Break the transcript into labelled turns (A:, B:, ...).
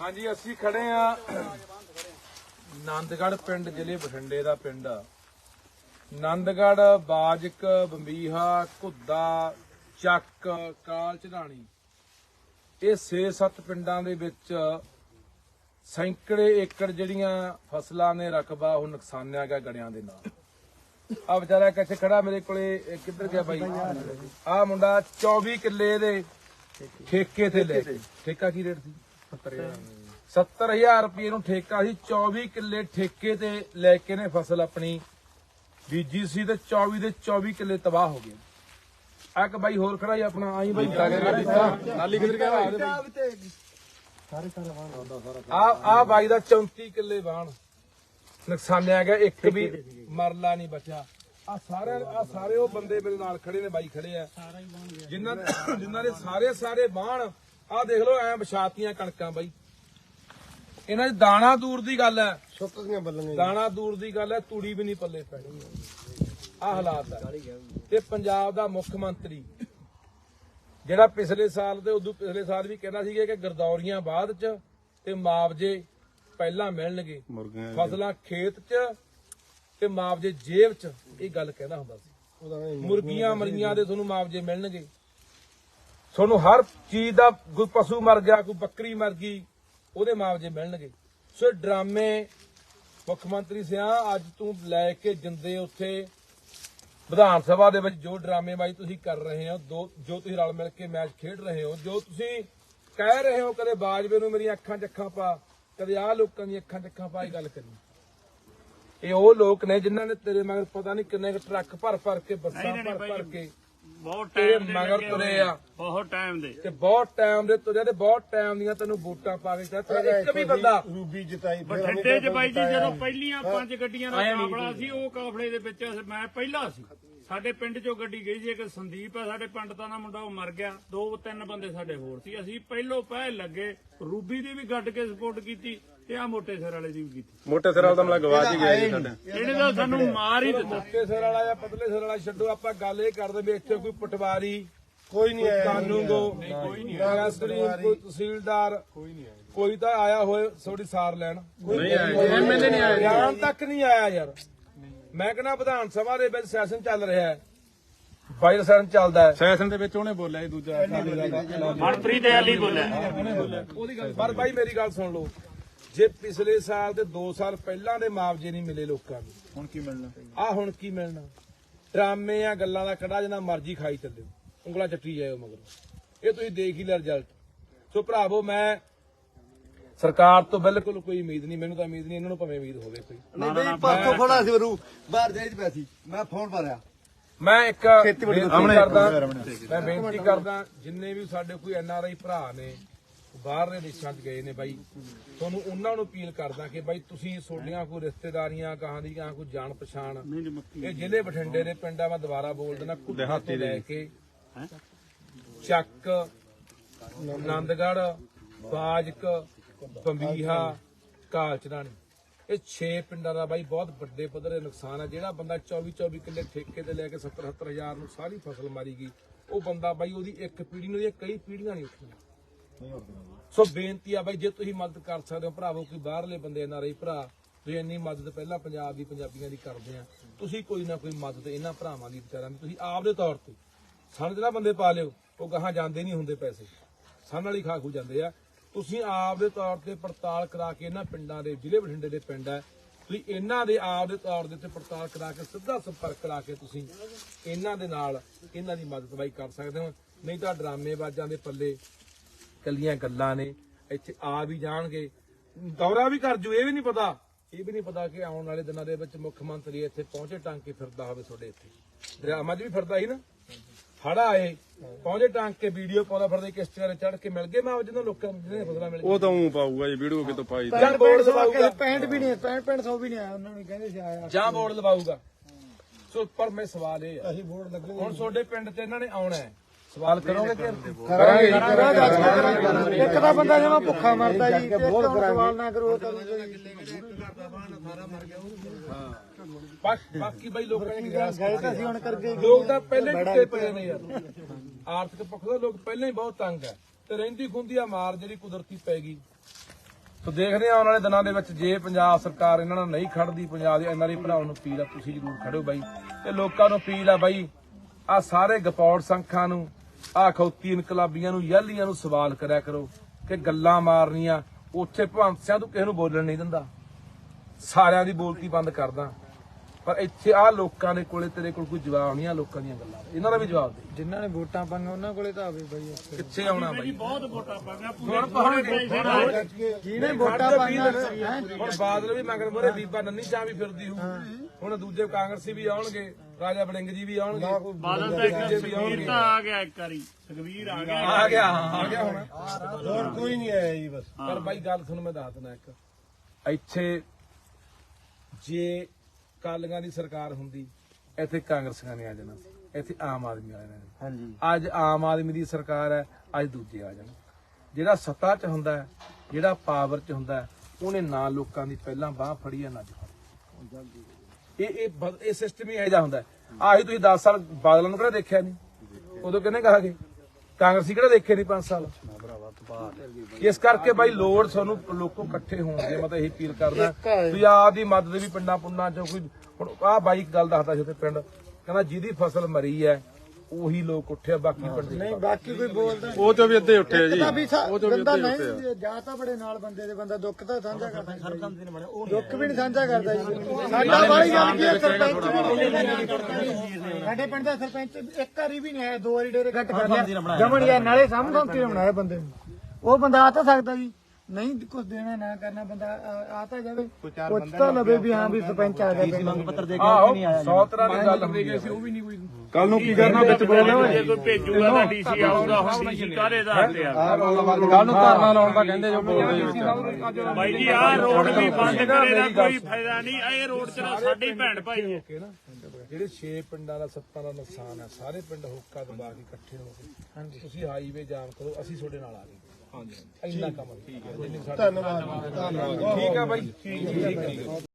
A: ਹਾਂਜੀ ਅਸੀਂ ਖੜੇ ਆ ਨੰਦਗੜ੍ਹ ਪਿੰਡ ਜ਼ਿਲ੍ਹੇ ਬਠਿੰਡੇ ਦਾ ਪਿੰਡ ਆ। ਨੰਦਗੜ੍ਹ ਬਾਜਕ ਬੰਬੀਹਾ ਘੁੱਦਾ ਚੱਕ ਕਾਲ ਚੜਾਣੀ ਇਹ 6-7 ਪਿੰਡਾਂ ਦੇ ਵਿੱਚ ਸੈਂਕੜੇ ਏਕੜ ਜਿਹੜੀਆਂ ਫਸਲਾਂ ਨੇ ਰਕਬਾ, ਉਹ ਨੁਕਸਾਨਿਆ ਗਿਆ ਗੜਿਆਂ ਦੇ ਨਾਲ। ਆ ਵਿਚਾਰਾ ਕਿੱਥੇ ਖੜਾ ਮੇਰੇ ਕੋਲੇ ਕਿੱਧਰ ਗਿਆ ਬਾਈ? ਆ ਮੁੰਡਾ 24 ਕਿੱਲੇ ਦੇ ਠੇਕੇ ਤੇ ਲੈ ਕੇ। ਠੇਕਾ ਕੀ ਰੇਟ ਸੀ? 70000 ਰੁਪਏ ਨੂੰ ਠੇਕਾ ਸੀ 24 ਕਿੱਲੇ ਠੇਕੇ ਤੇ ਲੈ ਕੇ ਨੇ ਫਸਲ ਆਪਣੀ। ਬੀਜੀ ਸੀ ਤੇ 24 ਦੇ 24 ਕਿੱਲੇ ਤਬਾਹ ਹੋ ਗਏ। ਇੱਕ ਬਾਈ ਹੋਰ ਖੜਾ ਹੀ ਆਪਣਾ ਆਈ ਬਾਈ ਨਾਲੀ ਕਿੱਧਰ ਗਿਆ ਆ ਆ ਬਾਈ ਦਾ 34 ਕਿੱਲੇ ਬਾਣ ਨੁਕਸਾਨਿਆ ਗਿਆ ਇੱਕ ਵੀ ਮਰਲਾ ਨਹੀਂ ਬਚਿਆ। ਆ ਸਾਰੇ ਆ ਸਾਰੇ ਉਹ ਬੰਦੇ ਮੇਰੇ ਨਾਲ ਖੜੇ ਨੇ ਬਾਈ ਖੜੇ ਆ। ਜਿਨ੍ਹਾਂ ਜਿਨ੍ਹਾਂ ਦੇ ਸਾਰੇ ਸਾਰੇ ਬਾਣ ਆ ਦੇਖ ਲਓ ਐ ਵਿਛਾਤੀਆਂ ਕਣਕਾਂ ਬਾਈ। ਇਹਨਾਂ 'ਚ ਦਾਣਾ ਦੂਰ ਦੀ ਗੱਲ ਹੈ।
B: ਸੁੱਕ ਦੀਆਂ ਬੱਲੀਆਂ।
A: ਦਾਣਾ ਦੂਰ ਦੀ ਗੱਲ ਹੈ ਤੂੜੀ ਵੀ ਨਹੀਂ ਪੱਲੇ ਪੈਣੀ ਆ ਹਾਲਾਤ ਹੈ ਤੇ ਪੰਜਾਬ ਦਾ ਮੁੱਖ ਮੰਤਰੀ ਜਿਹੜਾ ਪਿਛਲੇ ਸਾਲ ਤੇ ਉਦੋਂ ਪਿਛਲੇ ਸਾਲ ਵੀ ਕਹਿੰਦਾ ਸੀਗਾ ਕਿ ਗਰਦੌਰੀਆਂ ਬਾਅਦ ਚ ਤੇ ਮੁਆਵਜ਼ੇ ਪਹਿਲਾਂ ਮਿਲਣਗੇ।
B: ਮੁਰਗੀਆਂ
A: ਫਸਲਾਂ ਖੇਤ ਚ ਤੇ ਮੁਆਵਜ਼ੇ ਜੇਬ ਚ ਇਹ ਗੱਲ ਕਹਿੰਦਾ ਹੁੰਦਾ ਸੀ। ਮੁਰਗੀਆਂ ਮਰੀਆਂ ਦੇ ਤੁਹਾਨੂੰ ਮੁਆਵਜ਼ੇ ਮਿਲਣਗੇ। ਤੁਹਾਨੂੰ ਹਰ ਚੀਜ਼ ਦਾ ਕੋਈ ਪਸ਼ੂ ਮਰ ਗਿਆ ਕੋਈ ਬੱਕਰੀ ਮਰ ਗਈ ਉਹਦੇ ਮੁਆਵਜ਼ੇ ਮਿਲਣਗੇ। ਸੋ ਇਹ ਡਰਾਮੇ ਮੁੱਖ ਮੰਤਰੀ ਸਿਆ ਅੱਜ ਤੂੰ ਲੈ ਕੇ ਜਿੰਦੇ ਉੱਥੇ ਵਿਧਾਨ ਸਭਾ ਦੇ ਵਿੱਚ ਜੋ ਡਰਾਮੇਬਾਜ਼ੀ ਤੁਸੀਂ ਕਰ ਰਹੇ ਹੋ ਦੋ ਜੋ ਤੁਸੀਂ ਰਲ ਮਿਲ ਕੇ ਮੈਚ ਖੇਡ ਰਹੇ ਹੋ ਜੋ ਤੁਸੀਂ ਕਹਿ ਰਹੇ ਹੋ ਕਦੇ ਬਾਜਵੇ ਨੂੰ ਮੇਰੀਆਂ ਅੱਖਾਂ 'ਚ ਅੱਖਾਂ ਪਾ ਕਦੇ ਆਹ ਲੋਕਾਂ ਦੀਆਂ ਅੱਖਾਂ 'ਚ ਅੱਖਾਂ ਪਾ ਇਹ ਗੱਲ ਕਰੀ। ਇਹ ਉਹ ਲੋਕ ਨੇ ਜਿਨ੍ਹਾਂ ਨੇ ਤੇਰੇ ਮਗਰ ਪਤਾ ਨਹੀਂ ਕਿੰਨੇ ਟਰੱਕ ਭਰ ਭਰ ਕੇ ਬੱਸਾਂ ਭਰ ਭਰ ਕੇ
C: ਬਹੁਤ
A: ਤੇਰੇ
C: ਟਾਈਮ ਦੇ
A: ਮਗਰ
C: ਲੱਗੇ
A: ਤੁਰੇ ਆ।
C: ਬਹੁਤ ਟਾਈਮ ਦੇ।
A: ਤੇ ਬਹੁਤ ਟਾਈਮ ਦੇ ਤੁਰੇ ਤੇ ਬਹੁਤ ਟਾਈਮ ਦੀਆਂ ਤੈਨੂੰ ਵੋਟਾਂ ਪਾ ਕੇ ਦਿੱਤਾ ਇੱਕ ਵੀ ਬੰਦਾ
B: ਰੂਬੀ ਜਿਤਾਈ ਫਿਰ
C: ਬਠਿੰਡੇ 'ਚ ਬਾਈ ਜੀ ਜਦੋਂ ਪਹਿਲੀਆਂ ਪੰਜ ਗੱਡੀਆਂ ਦਾ ਕਾਫਲਾ ਸੀ ਉਹ ਕਾਫਲੇ ਦੇ ਵਿੱਚ ਮੈਂ ਪਹਿਲਾ ਸੀ। ਸਾਡੇ ਪਿੰਡ 'ਚੋਂ ਗੱਡੀ ਗਈ ਸੀ ਇੱਕ ਸੰਦੀਪ ਹੈ ਸਾਡੇ ਪੰਡਤਾਂ ਦਾ ਮੁੰਡਾ ਉਹ ਮਰ ਗਿਆ। ਦੋ ਤਿੰਨ ਬੰਦੇ ਸਾਡੇ ਹੋਰ ਸੀ। ਅਸੀਂ ਪਹਿਲੋਂ ਪਹਿਲ ਲੱਗੇ ਰੂਬੀ ਦੀ ਵੀ ਗੱਡ ਕੇ ਸਪੋਰਟ ਕੀਤੀ। ਤੇ ਆ ਮੋਟੇ ਸਿਰ ਵਾਲੇ ਦੀ ਵੀ ਕੀਤੀ।
D: ਮੋਟੇ ਸਿਰ ਵਾਲਾ ਤਾਂ ਮਤਲਬ ਗਵਾਚ ਹੀ ਗਿਆ ਜੀ ਸਾਡਾ।
C: ਇਹਨੇ ਤਾਂ ਸਾਨੂੰ ਮਾਰ ਹੀ ਦਿੱਤਾ।
A: ਮੋਟੇ ਸਿਰ ਵਾਲਾ ਜਾਂ ਪਤਲੇ ਸਿਰ ਵਾਲਾ ਛੱਡੋ ਆਪਾਂ ਗੱਲ ਇਹ ਕਰਦੇ ਵੀ ਇੱਥੇ ਕੋਈ ਪਟਵਾਰੀ
B: ਕੋਈ ਨਹੀਂ ਆਇਆ।
A: ਕਾਨੂੰਗੋ ਕੋਈ ਨਹੀਂ ਆਇਆ। ਕੋਈ ਤਹਿਸੀਲਦਾਰ ਕੋਈ ਨਹੀਂ ਆਇਆ। ਕੋਈ ਤਾਂ ਆਇਆ ਹੋਏ ਥੋੜੀ ਸਾਰ ਲੈਣ।
D: ਨਹੀਂ ਆਇਆ ਐਮਐਲਏ ਨਹੀਂ ਆਇਆ
A: ਗਿਆਨ ਤੱਕ ਨਹੀਂ ਆਇਆ ਯਾਰ। ਮੈਂ ਕਹਿੰਦਾ ਵਿਧਾਨ ਸਭਾ ਦੇ ਵਿੱਚ ਸੈਸ਼ਨ ਚੱਲ ਰਿਹਾ ਹੈ। ਬਾਈ ਸੈਸ਼ਨ ਚੱਲਦਾ ਹੈ।
D: ਸੈਸ਼ਨ ਦੇ ਵਿੱਚ ਉਹਨੇ ਬੋਲਿਆ ਜੀ ਦੂਜਾ।
C: ਮਨਪ੍ਰੀਤ ਐਲੀ ਬੋਲਿਆ।
A: ਉਹਦੀ ਗੱਲ ਪਰ ਬਾਈ ਮੇਰੀ ਗੱਲ ਸੁਣ ਲਓ। ਜੇ ਪਿਛਲੇ ਸਾਲ ਤੇ 2 ਸਾਲ ਪਹਿਲਾਂ ਦੇ ਮੁਆਵਜ਼ੇ ਨਹੀਂ ਮਿਲੇ ਲੋਕਾਂ ਨੂੰ।
D: ਹੁਣ ਕੀ ਮਿਲਣਾ?
A: ਆ ਹੁਣ ਕੀ ਮਿਲਣਾ? ਡਰਾਮੇ ਆ ਗੱਲਾਂ ਦਾ ਕੜਾ ਜਿੰਨਾ ਮਰਜ਼ੀ ਖਾਈ ਚੱਲਿਓ ਉਂਗਲਾਂ ਚੱਟੀ ਜਾਇਓ ਮਗਰ। ਇਹ ਤੁਸੀਂ ਦੇਖ ਹੀ ਲਿਆ ਰਿਜ਼ਲਟ ਸੋ ਭਰਾਵੋ ਮੈਂ ਸਰਕਾਰ ਤੋਂ ਬਿਲਕੁਲ ਕੋਈ ਉਮੀਦ ਨਹੀਂ ਮੈਨੂੰ ਤਾਂ ਉਮੀਦ ਨਹੀਂ ਇਹਨਾਂ ਨੂੰ ਭਾਵੇਂ ਉਮੀਦ ਹੋਵੇ ਕੋਈ।
E: ਨਹੀਂ ਬਈ ਪਰਸੋਂ ਫੜਾ ਸੀ ਮਰੂ ਬਾਹਰ ਜਾਈ ਚ ਪਿਆ ਸੀ। ਮੈਂ ਫੋਨ ਭਰਿਆ।
A: ਮੈਂ ਇੱਕ
E: ਖੇਤੀਬਾੜੀ
A: ਬੇਨਤੀ ਕਰਦਾ। ਮੈਂ ਬੇਨਤੀ ਕਰਦਾ ਜਿੰਨੇ ਵੀ ਸਾਡੇ ਕੋਈ ਐਨ ਆਰ ਆਈ ਭਰਾ ਨੇ ਬਾਹਰਲੇ ਦੇਸ਼ਾਂ 'ਚ ਗਏ ਨੇ ਬਾਈ। ਤੁਹਾਨੂੰ ਉਹਨਾਂ ਨੂੰ ਅਪੀਲ ਕਰਦਾ ਕਿ ਬਾਈ ਤੁਸੀਂ ਤੁਹਾਡੀਆਂ ਕੋਈ ਰਿਸ਼ਤੇਦਾਰੀਆਂ ਕਹਾਂ ਦੀ ਕਹਾਂ ਕੋਈ ਜਾਣ ਪਛਾਣ। ਇਹ ਜ਼ਿਲ੍ਹੇ ਬਠਿੰਡੇ ਦੇ ਪਿੰਡਾਂ ਮੈਂ ਦੁਬਾਰਾ ਬੋਲ ਦੇਣਾ ਕੁੱਤੇ ਤੋਂ ਲੈ ਕੇ ਚੱਕ ਆਨੰਦਗੜ੍ਹ ਬਾਜਕ ਬੰਬੀਹਾ ਕਾਲਚਰਾਣੀ ਇਹ 6 ਪਿੰਡਾਂ ਦਾ ਬਾਈ ਬਹੁਤ ਵੱਡੇ ਪੱਧਰ ਤੇ ਨੁਕਸਾਨ ਹੈ ਜਿਹੜਾ ਬੰਦਾ 24 24 ਕਿੱਲੇ ਠੇਕੇ ਤੇ ਲੈ ਕੇ 70 70 ਹਜ਼ਾਰ ਨੂੰ ਸਾਰੀ ਫਸਲ ਮਾਰੀ ਗਈ ਉਹ ਬੰਦਾ ਬਾਈ ਉਹਦੀ ਇੱਕ ਪੀੜ੍ਹੀ ਨੂੰ ਉਹਦੀਆਂ ਕਈ ਪੀੜ੍ਹੀਆਂ ਨਹੀਂ ਉੱਠੀਆਂ। ਸੋ ਬੇਨਤੀ ਆ ਬਾਈ, ਜੇ ਤੁਸੀਂ ਮਦਦ ਕਰ ਸਕਦੇ ਹੋ ਭਰਾਵੋ, ਕੋਈ ਬਾਹਰਲੇ ਬੰਦੇ ਨਾ ਰਹੀ ਭਰਾ, ਤੁਸੀਂ ਇੰਨੀ ਮਦਦ ਪਹਿਲਾਂ ਪੰਜਾਬ ਦੀ ਪੰਜਾਬੀਆਂ ਦੀ ਕਰਦੇ ਆ, ਤੁਸੀਂ ਕੋਈ ਨਾ ਕੋਈ ਮਦਦ ਇਹਨਾਂ ਭਰਾਵਾਂ ਦੀ ਵਿਚਾਰਾਂ ਦੀ, ਤੁਸੀਂ ਆਪ ਦੇ ਤੌਰ ਤੇ ਸਾਨੂੰ ਜਿਹੜਾ ਬੰਦੇ ਪਾ ਲਿਓ, ਉਹ ਗਾਹਾਂ ਜਾਂਦੇ ਨਹੀਂ ਹੁੰਦੇ ਪੈਸੇ, ਸਾਨੂੰ ਵਾਲੀ ਖਾ ਜਾਂਦੇ ਆ। ਤੁਸੀਂ ਆਪ ਦੇ ਤੌਰ ਤੇ ਪੜਤਾਲ ਕਰਾ ਕੇ ਇਹਨਾਂ ਪਿੰਡਾਂ ਦੇ, ਜ਼ਿਲ੍ਹੇ ਬਠਿੰਡੇ ਦੇ ਪਿੰਡ ਹੈ ਤੁਸੀਂ ਇਹਨਾਂ ਦੇ ਆਪ ਦੇ ਤੌਰ ਦੇ ਉੱਤੇ ਪੜਤਾਲ ਕਰਾ ਕੇ ਸਿੱਧਾ ਸੰਪਰਕ ਕਰਾ ਕੇ ਤੁਸੀਂ ਇਹਨਾਂ ਦੇ ਨਾਲ ਇਹਨਾਂ ਦੀ ਮਦਦ ਬਾਈ ਕਰ ਸਕਦੇ ਹੋ। ਨਹੀਂ ਤਾਂ ਡਰਾਮੇਬਾਜ਼ਾਂ ਦੇ ਪੱਲੇ ਕੱਲੀਆਂ ਗੱਲਾਂ ਨੇ ਇੱਥੇ ਆ ਵੀ ਜਾਣਗੇ। ਦੌਰਾ ਵੀ ਕਰ ਜੂ ਇਹ ਵੀ ਨਹੀਂ ਪਤਾ। ਇਹ ਵੀ ਨਹੀਂ ਪਤਾ ਕਿ ਆਉਣ ਵਾਲੇ ਦਿਨਾਂ ਦੇ ਵਿੱਚ ਮੁੱਖ ਮੰਤਰੀ ਇੱਥੇ ਪਹੁੰਚੇ ਟਾਂਗ ਕੇ ਫਿਰਦਾ ਹੋਵੇ ਤੁਹਾਡੇ ਇੱਥੇ। ਦਰਿਆਵਾਂ 'ਚ ਵੀ ਫਿਰਦਾ ਸੀ ਨਾ? ਹੜਾ ਆਏ ਪਹੁੰਚੇ ਟਾਂਗ ਕੇ ਵੀਡੀਓ ਪਾਉਂਦਾ ਫਿਰਦੇ ਕਿਸ਼ਤੀਆਂ ਤੇ ਚੜ ਕੇ ਮਿਲ ਗਏ ਮੈਂ ਜਦੋਂ ਲੋਕਾਂ ਨੂੰ ਜਿਹਨੇ ਫਸਲਾਂ ਮਿਲ
D: ਉਹ ਤਾਂ ਉਹ ਪਾਊਗਾ ਜੀ ਵੀਡੀਓ ਕਿਤੋਂ ਪਾਈ ਦੀ।
A: ਜਾਂ ਬੋਰਡ ਲਵਾਊਗਾ।
B: 65 ਵੀ ਨਹੀਂ 65 100 ਵੀ ਨਹੀਂ ਆਇਆ ਉਹਨਾਂ ਨੂੰ ਕਹਿੰਦੇ ਸੀ ਆਇਆ।
A: ਜਾਂ ਬੋਰਡ ਲਵਾਊਗਾ। ਸੋ ਪਰ ਮੈਂ ਸਵਾਲ ਇਹ ਹੈ
B: ਅਸੀਂ ਬੋਰਡ ਲੱਗੇ
A: ਹੁਣ ਤੁਹਾਡੇ ਪਿੰਡ ਤੇ ਇਹਨਾਂ ਨੇ ਆਉਣਾ ਹੈ। ਸਵਾਲ ਕਰੋਗੇ ਕਿ
B: ਕਰਾਂਗੇ ਕਰਾਂਗੇ। ਇੱਕ ਤਾਂ ਬੰਦਾ ਜਿਵੇਂ ਭੁੱਖਾ ਮਰਦਾ ਜੀ ਤੇ ਬਹੁਤ ਸਵਾਲ ਨਾ ਕਰੋ ਤਾਂ
A: ਬਾਕ- ਬਾਕੀ ਬਈ ਲੋਕਾਂ ਨੇ
B: ਗਏ ਤਾਂ ਅਸੀਂ ਹੁਣ ਕਰਕੇ
A: ਲੋਕ ਤਾਂ ਪਹਿਲੇ ਹੀ ਟੁੱਟੇ ਪਏ ਨੇ ਯਾਰ। ਆਰਥਿਕ ਪੱਖ ਤੋਂ ਲੋਕ ਪਹਿਲਾਂ ਹੀ ਬਹੁਤ ਤੰਗ ਹੈ। ਤੇ ਰਹਿੰਦੀ ਖੁੰਦੀ ਆ ਮਾਰ ਜਿਹੜੀ ਕੁਦਰਤੀ ਪੈ ਗਈ। ਸੋ ਦੇਖਦੇ ਆ ਆਉਣ ਵਾਲੇ ਦਿਨਾਂ ਦੇ ਵਿੱਚ ਜੇ ਪੰਜਾਬ ਸਰਕਾਰ ਇਹਨਾਂ ਨਾਲ ਨਹੀਂ ਖੜਦੀ ਪੰਜਾਬ ਦੇ ਐਨਆਰਆਈ ਭਰਾਵਾਂ ਨੂੰ ਅਪੀਲ ਆ ਤੁਸੀਂ ਜ਼ਰੂਰ ਖੜੋ ਬਾਈ। ਤੇ ਲੋਕਾਂ ਨੂੰ ਅਪੀਲ ਆ ਬਾਈ ਆ ਸਾਰੇ ਗਪੌੜ ਸੰਖਾਂ ਨੂੰ ਆ ਖੌਤੀ ਇਨਕਲਾਬੀਆਂ ਨੂੰ ਯਾਲੀਆਂ ਨੂੰ ਸਵਾਲ ਕਰਿਆ ਕਰੋ ਕਿ ਗੱਲਾਂ ਮਾਰਨੀਆਂ ਉੱਥੇ ਭਵੰਤ ਸਿੰਘ ਤੂੰ ਕਿਸੇ ਨੂੰ ਬੋਲਣ ਨਹੀਂ ਦਿੰਦਾ। ਸਾਰਿਆਂ ਦੀ ਬੋਲਤੀ ਬੰਦ ਕਰਦਾ। ਪਰ ਇੱਥੇ ਆ ਲੋਕਾਂ ਦੇ ਕੋਲੇ ਤੇਰੇ ਕੋਲ ਕੋਈ ਜਵਾਬ ਨਹੀਂ ਆ ਲੋਕਾਂ ਦੀਆਂ ਗੱਲਾਂ। ਦਾ। ਇਹਨਾਂ ਦਾ ਵੀ ਜਵਾਬ ਦੇ।
B: ਜਿਨ੍ਹਾਂ ਨੇ ਵੋਟਾਂ ਪਾਈਆਂ ਉਹਨਾਂ ਕੋਲੇ ਤਾਂ ਆਵੇ ਬਾਈ।
A: ਕਿੱਥੇ ਆਉਣਾ ਬਾਈ?
C: ਬਹੁਤ ਵੋਟਾਂ ਪੂਰੇ ਪੈਸੇ ਨਾਲ
B: ਜਿਹਨੇ ਵੋਟਾਂ ਪਾਈਆਂ
A: ਹੁਣ ਬਾਦਲ ਵੀ ਮਗਰ ਮੋਰੇ ਬੀਬਾ ਨੰਨੀ ਚਾਹ ਵੀ ਫਿਰਦੀ ਹੂ ਹੁਣ ਦੂਜੇ ਕਾਂਗਰਸੀ ਵੀ ਆਉਣਗੇ ਰਾਜਾ ਬੜਿੰਗ ਜੀ ਵੀ ਆਉਣਗੇ
C: ਬਾਦਲ ਦਾ ਇੱਕ ਸੁਖਬੀਰ ਤਾਂ ਆ ਗਿਆ ਇੱਕ ਵਾਰੀ ਸੁਖਬੀਰ ਆ ਗਿਆ।
A: ਆ ਗਿਆ ਆ ਗਿਆ ਹੁਣ।
B: ਹੋਰ ਕੋਈ ਨਹੀਂ ਆਇਆ ਜੀ ਬਸ।
A: ਪਰ ਬਾਈ ਗੱਲ ਤੁਹਾਨੂੰ ਮੈਂ ਦੱਸ ਦਿੰਦਾ ਇੱਕ। ਇੱਥੇ ਜੇ ਕਾਲੀਆਂ ਦੀ ਸਰਕਾਰ ਹੁੰਦੀ ਇੱਥੇ ਕਾਂਗਰਸੀਆਂ ਨੇ ਆ ਜਾਣਾ। ਇੱਥੇ ਆਮ ਆਦਮੀ ਨੇ।
B: ਹਾਂਜੀ।
A: ਅੱਜ ਆਮ ਆਦਮੀ ਦੀ ਸਰਕਾਰ ਹੈ ਅੱਜ ਦੂਜੇ ਆ ਜਾਣ। ਜਿਹੜਾ ਸੱਤਾ 'ਚ ਹੁੰਦਾ ਹੈ ਜਿਹੜਾ ਪਾਵਰ 'ਚ ਹੁੰਦਾ ਉਹਨੇ ਨਾ ਲੋਕਾਂ ਦੀ ਪਹਿਲਾਂ ਬਾਹ ਫੜੀ ਹੈ ਨਾ ਫੜੀ ਇਹ ਇਹ ਬ- ਇਹ ਸਿਸਟਮ ਹੀ ਇਹੋ ਜਿਹਾ ਹੁੰਦਾ ਹੈ। ਆਹੀ ਤੁਸੀਂ 10 ਸਾਲ ਬਾਦਲਾਂ ਨੂੰ ਕਿਹੜਾ ਦੇਖਿਆ ਨਹੀਂ ਉਦੋਂ ਕਿਹਨੇ ਕਹਾ ਕਿ ਕਾਂਗਰਸੀ ਕਿਹੜਾ ਦੇਖੇ ਨਹੀਂ 5 ਸਾਲ? ਇਸ ਕਰਕੇ ਬਾਈ ਲੋੜ ਸਾਨੂੰ ਲੋਕੋ ਇਕੱਠੇ ਹੋਣ ਦੀ ਮੈਂ ਤਾਂ ਇਹੀ ਅਪੀਲ ਕਰਦਾ। ਤੁਸੀਂ ਆਪ ਦੀ ਮਦਦ ਵੀ ਪਿੰਡਾਂ ਪੁੰਡਾਂ ਚੋਂ ਕੋਈ ਹੁਣ ਆਹ ਬਾਈ ਇੱਕ ਗੱਲ ਦੱਸਦਾ ਸੀ ਉੱਥੇ ਪਿੰਡ। ਕਹਿੰਦਾ ਜਿਹਦੀ ਫਸਲ ਮਰੀ ਹੈ ਉਹੀ ਲੋਕ ਉੱਠਿਆ ਬਾਕੀ ਪਿੰਡ ਦੇ
B: ਨਹੀਂ ਬਾਕੀ ਕੋਈ ਬੋਲਦਾ
D: ਉਹ ਚੋਂ ਵੀ ਅੱਧੇ ਉੱਠੇ ਆ ਜੀ।
B: ਤਾਂ ਵੀ ਸਾ-
D: ਉਹ ਚੋਂ ਵੀ
B: ਬੰਦਾ
D: ਅੱਧੇ ਉੱਠੇ ਆ।
B: ਨਹੀਂ ਜਾ ਤਾਂ ਬੜੇ ਨਾਲ ਬੰਦੇ ਦੇ ਬੰਦਾ ਦੁੱਖ ਤਾਂ ਸਾਂਝਾ ਕਰਦਾ ਹੀ। ਦੁੱਖ ਵੀ ਨਹੀਂ ਸਾਂਝਾ ਕਰਦਾ ਜੀ। ਸਾਡਾ ਵਾਲੀ ਗੱਲ ਕੀ ਹੈ ਸਰਪੰਚ ਵੀ ਨਹੀਂ ਸਾਡੇ ਪਿੰਡ ਦਾ ਸਰਪੰਚ ਇੱਕ ਵਾਰੀ ਵੀ ਨਹੀਂ ਆਇਆ ਦੋ ਵਾਰੀ ਡੇਰੇ ਘੱਟ ਕਰ ਲਿਆ। ਜਮਣ ਯਾਰ ਨਾਲੇ ਸਾਹਮਣੇ ਬਣਾਇਆ ਬੰਦੇ ਨੂੰ। ਉਹ ਬੰਦਾ ਆ ਤਾਂ ਸਕਦਾ ਜੀ। ਨਹੀਂ ਕੁਝ ਦੇਣਾ ਨਾ ਕਰਨਾ ਬੰਦਾ ਆ- ਤਾਂ ਜਾਵੇ। ਪੁੱਛ ਤਾਂ ਲਵੇ ਵੀ ਹਾਂ ਵੀ ਸਰਪੰਚ ਆ ਗਿਆ ਮੰਗ ਪੱਤਰ ਦੇ
A: ਆਹੋ 100 ਤਰ੍ਹਾਂ ਦੀ ਗੱਲ ਹੁੰਦੀ ਹੈ।
D: ਕੱਲ ਨੂੰ ਕੀ ਕਰਨਾ ਵਿੱਚ ਬੋਲਦੇ
C: ਜੇ ਕੋਈ ਭੇਜੂਗਾ ਤਾਂ ਡੀਸੀ ਆਊਗਾ ਹੁਣ ਡੀਸੀ ਕਾਰੇ ਦਾ ਤੇ ਆ?
D: ਕੱਲ ਨੂੰ ਧਰਨਾ ਲਾਉਣ ਦਾ ਕਹਿੰਦੇ ਜੋ ਬੋਲਦੇ ਵਿੱਚ
C: ਬਾਈ ਜੀ ਆਹ ਰੋਡ ਵੀ ਬੰਦ ਕਰੇ ਦਾ ਕੋਈ ਫਾਇਦਾ ਨਹੀਂ। ਇਹ ਰੋਡ ਚ ਤਾਂ ਸਾਡੇ ਭੈਣ ਭਾਈ। ਹੈ
A: ਕੇ ਨਾ ਜਿਹੜੇ 6 ਪਿੰਡਾਂ ਦਾ ਸੱਤਾਂ ਦਾ ਨੁਕਸਾਨ ਹੈ ਸਾਰੇ ਪਿੰਡ ਹੁੱਕਾ ਦਬਾ ਕੇ ਇਕੱਠੇ ਹੋ ਕੇ। ਹਾਂਜੀ। ਤੁਸੀਂ ਹਾਈਵੇ ਜਾਮ ਕਰੋ ਅਸੀਂ ਤੁਹਾਡੇ ਨਾਲ ਆ ਗਏ। ਹਾਂਜੀ। ਇੰਨਾ ਕੰਮ ਠੀਕ ਹੈ। ਧੰਨਵਾਦ। ਠੀਕ ਹੈ ਬਾਈ। ਠੀਕ ਹੈ।